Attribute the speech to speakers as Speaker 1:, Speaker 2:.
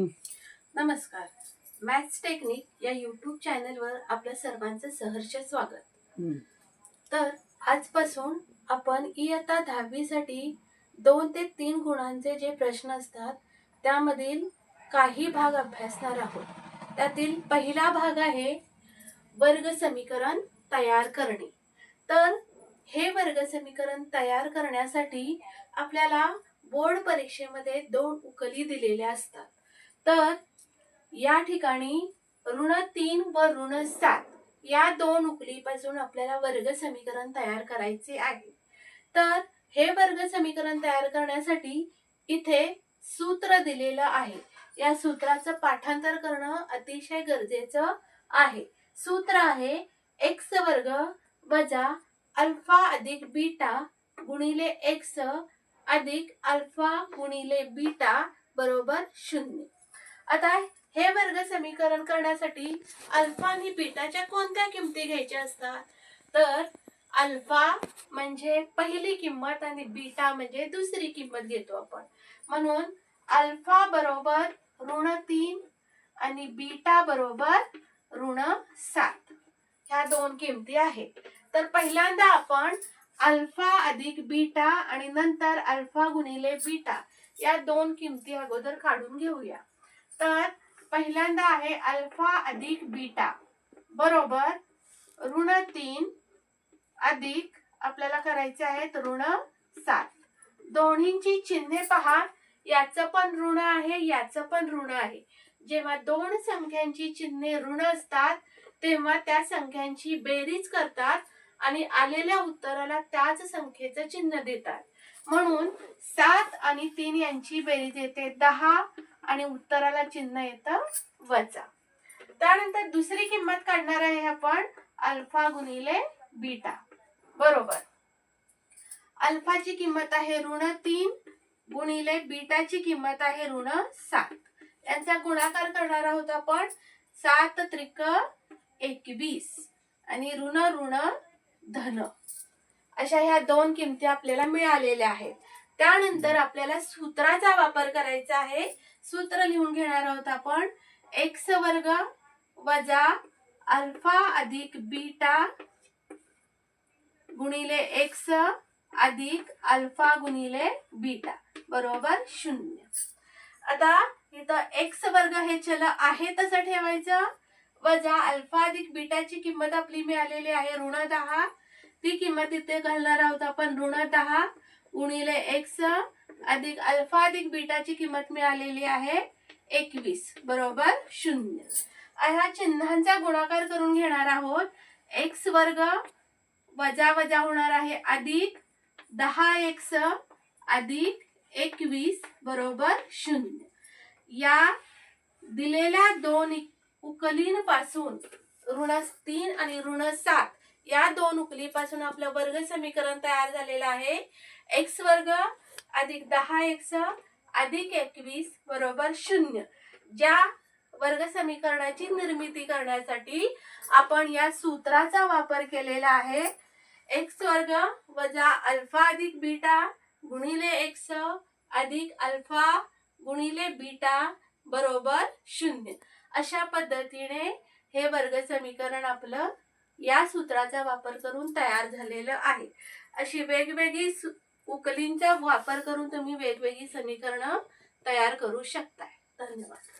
Speaker 1: नमस्कार. Maths technique या YouTube चॅनलवर आपल्या सर्वांचं सहर्ष स्वागत. तर आजपासून आपण इयत्ता दहावीसाठी दोन ते तीन गुणांचे जे प्रश्न असतात त्यामधील काही भाग अभ्यासणार आहोत. त्यातील पहिला भाग आहे वर्ग समीकरण तयार करणे. तर हे वर्ग समीकरण तयार करण्यासाठी आपल्याला बोर्ड परीक्षेमध्ये दोन उकली दिलेल्या असतात. तर या ठिकाणी ऋण तीन व ऋण सात या दोन उकलीपासून आपल्याला वर्ग समीकरण तयार करायचे आहे. तर हे वर्ग समीकरण तयार करण्यासाठी इथे सूत्र दिलेलं आहे. या सूत्राचं पाठांतर करणं अतिशय गरजेचं आहे. सूत्र आहे एक्स वर्ग वजा अल्फा अधिक बीटा गुणिले एक्स अधिक अल्फा गुणिले बीटा बरोबर शून्य. आता हे वर्ग समीकरण करण्यासाठी अल्फा आणि बीटाच्या कोणत्या किमती घ्यायच्या असतात? तर अल्फा म्हणजे पहिली किंमत आणि बीटा म्हणजे दुसरी किंमत घेतो आपण. म्हणून अल्फा बरोबर ऋण तीन आणि बीटा बरोबर ऋण सात. ह्या दोन किमती आहेत. तर पहिल्यांदा आपण अल्फा अधिक बीटा आणि नंतर अल्फा गुणिले बीटा या दोन किमती अगोदर काढून घेऊया. तर पहिल्यांदा आहे अल्फा अधिक बीटा. बरोबर? ऋण तीन अधिक आपल्याला करायचे आहेत ऋण सात. दोन्हींची चिन्हे पहा. याचं पण ऋण आहे याचं पण ऋण आहे. जेव्हा दोन संख्यांची चिन्हे ऋण असतात तेव्हा त्या संख्यांची बेरीज करतात आणि आलेल्या उत्तराला त्याच संख्येचं चिन्ह देतात. म्हणून सात आणि तीन यांची बेरीज येते. दहा आणि उत्तराला चिन्ह येतं वजा. त्यानंतर दुसरी किंमत काढणार आहे आपण अल्फा गुणिले बीटा. बरोबर. अल्फाची किंमत आहे ऋण तीन गुणिले बीटाची किंमत आहे ऋण सात. यांचा गुणाकार करणार आहोत आपण सात त्रिक एकवीस आणि ऋण ऋण धन. अशा ह्या दोन किमती आपल्याला मिळालेल्या आहेत. त्यानंतर आपल्याला सूत्राचा वापर करायचा आहे. सूत्र लिहून घेणार आहोत आपण. एक्स वर्ग वजा अल्फा अधिक बीटा गुणिले एक्स अधिक अल्फा गुणिले बीटा. बरोबर शून्य. आता इथं एक्स वर्ग हे चल आहे तसं ठेवायचं. वजा अल्फा अधिक बीटाची किंमत आपली मिळालेली आहे ऋण दहा. ती किंमत इथे घालणार आहोत आपण. ऋण दहा उणीले एक्स अधिक अल्फा अधिक बीटाची किंमत मिळालेली आहे एकवीस. बरोबर शून्य. ह्या चिन्हांचा गुणाकार करून घेणार आहोत. एक्स वर्ग वजा वजा होणार आहे अधिक दहा एक्स अधिक एकवीस. बरोबर शून्य. या दिलेल्या दोन उकलींपासून ऋण तीन आणि ऋण सात या दोन उकलीपासून आपलं वर्ग समीकरण तयार झालेलं आहे. एक्स वर्ग अधिक दहा एक्स अधिक एकवीस बरोबर शून्य. ज्या वर्ग समीकरणाची निर्मिती करण्यासाठी आपण या सूत्राचा वापर केलेला आहे. एक्स वर्ग वजा अल्फा अधिक बीटा गुणिले एक्स अधिक अल्फा गुणिले बीटा बरोबर शून्य. अशा पद्धतीने हे वर्ग समीकरण आपलं या सूत्राचा वापर करून तयार झालेलं आहे. अशी वेगवेगळी सु- उकलींचा वापर करून तुम्ही वेगवेगळी समीकरणं तयार करू शकताय. धन्यवाद.